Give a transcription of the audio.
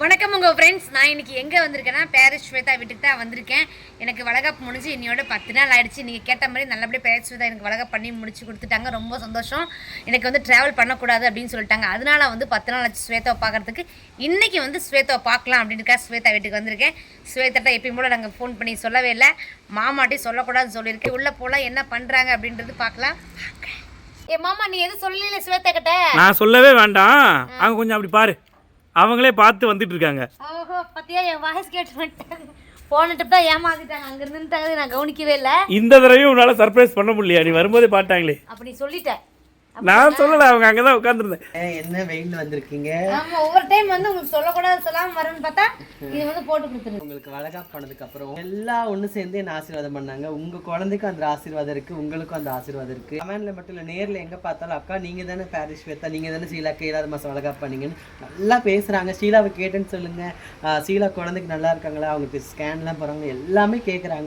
வணக்கம் உங்கள் ஃப்ரெண்ட்ஸ் நான் இன்றைக்கி எங்கே வந்திருக்கேன்னா பேரஸ் ஸ்வேதா வீட்டுக்கு தான் வந்திருக்கேன். எனக்கு வளகாப்பு முடிஞ்சு இன்னையோட பத்து நாள் ஆயிடுச்சு. நீங்கள் கேட்ட மாதிரி நல்லபடியாக பேரஸ் ஸ்வேதா எனக்கு வளகாப்பு பண்ணி முடிச்சு கொடுத்துட்டாங்க. ரொம்ப சந்தோஷம். எனக்கு வந்து ட்ராவல் பண்ணக்கூடாது அப்படின்னு சொல்லிட்டாங்க. அதனால வந்து பத்து நாள் ஆச்சு ஸ்வேதாவை பார்க்குறதுக்கு. இன்றைக்கி வந்து ஸ்வேதாவை பார்க்கலாம் அப்படின்னுக்கா ஸ்வேதா வீட்டுக்கு வந்திருக்கேன். ஸ்வேதாட்ட எப்பயும் கூட நாங்கள் ஃபோன் பண்ணி சொல்லவே இல்லை. மாமாட்டி சொல்லக்கூடாதுன்னு சொல்லியிருக்கேன் உள்ளே போகலாம் என்ன பண்ணுறாங்க அப்படின்றது பார்க்கலாம். ஏ மாமா நீ எதுவும் சொல்லல ஸ்வேதா கிட்ட நான் சொல்லவே வேண்டாம். அவங்க கொஞ்சம் அப்படி பாரு. அவங்களே பார்த்து வந்துட்டு இருக்காங்க ஓஹோ பத்தியா என் வாய்ஸ் கேட்டு வந்துட்டாங்க. போன ட்ரிப் தான் ஏமாத்திட்டாங்க. அங்க இருந்துட்டாங்க நான் கவனிக்கவே இல்லை. இந்த தடவையும் உன்னால சர்ப்ரைஸ் பண்ண முடியலையா? நீ வரும்போதே பார்த்தாங்களே. அப்படி சொல்லிட்டேன். நான் சொல்லல அவங்க அங்கதான் உட்காந்துருந்தேன் ஏன், என்ன வெயில் வந்திருக்கீங்க? ஆமா ஒவ்வொரு டைம் வந்து உங்களுக்கு சொல்லக்கூடாது சொல்லாம வரும்னு பார்த்தா இது வந்து போட்டு கொடுத்துருங்க. உங்களுக்கு வளகாப்பு பண்ணதுக்கு அப்புறம் எல்லாம் ஒண்ணு சேர்ந்து என்ன ஆசீர்வாதம் பண்ணாங்க? உங்க குழந்தைக்கும் அந்த ஆசீர்வாதம் இருக்கு உங்களுக்கும் அந்த ஆசீர்வாதம் இருக்கு. கமெண்ட்ல மட்டும் இல்ல நேர்ல எங்க பார்த்தாலும் அக்கா நீங்க தானே பாரிஸ் ஸ்வேதா நீங்க தானே ஷீலாக்கு ஏழாவது மாசம் வளகாப்பு பண்ணீங்கன்னு நல்லா பேசுறாங்க. ஷீலாவை கேட்டேன்னு சொல்லுங்க. ஆஹ் ஷீலா குழந்தைக்கு நல்லா இருக்காங்களா? அவங்களுக்கு ஸ்கேன்லாம் போறாங்க. எல்லாமே கேக்குறாங்க.